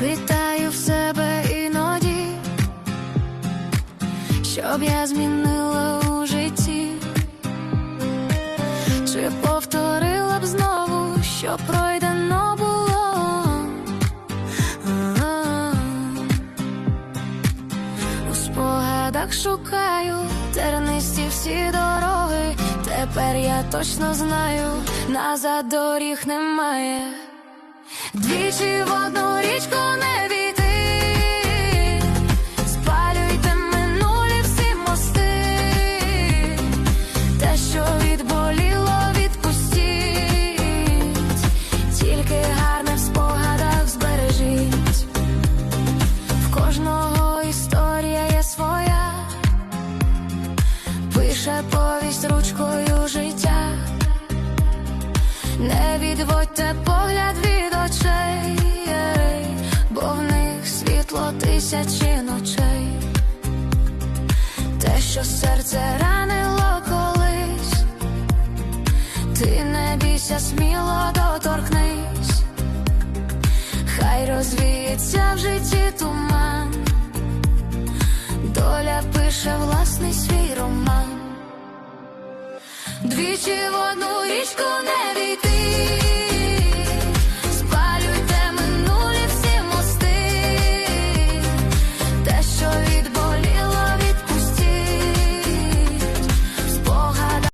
питаю в себе іноді, щоб я змінила у житті, чи повторила б знову, що пройдено було. А-а. У спогадах шукаю тернисті всі дороги. Тепер я точно знаю, назад доріг немає. Двічі в одну річку тільки гарне в спогадах збережіть. В кожного історія є своя, пише повість ручкою життя. Не відводьте погляд від очей, бо в них світло тисячі ночей. Те, що серце ранило не бійся, сміло доторкнись, хай розвіється в житті туман, доля пише власний свій роман. Двічі в одну річку не війти,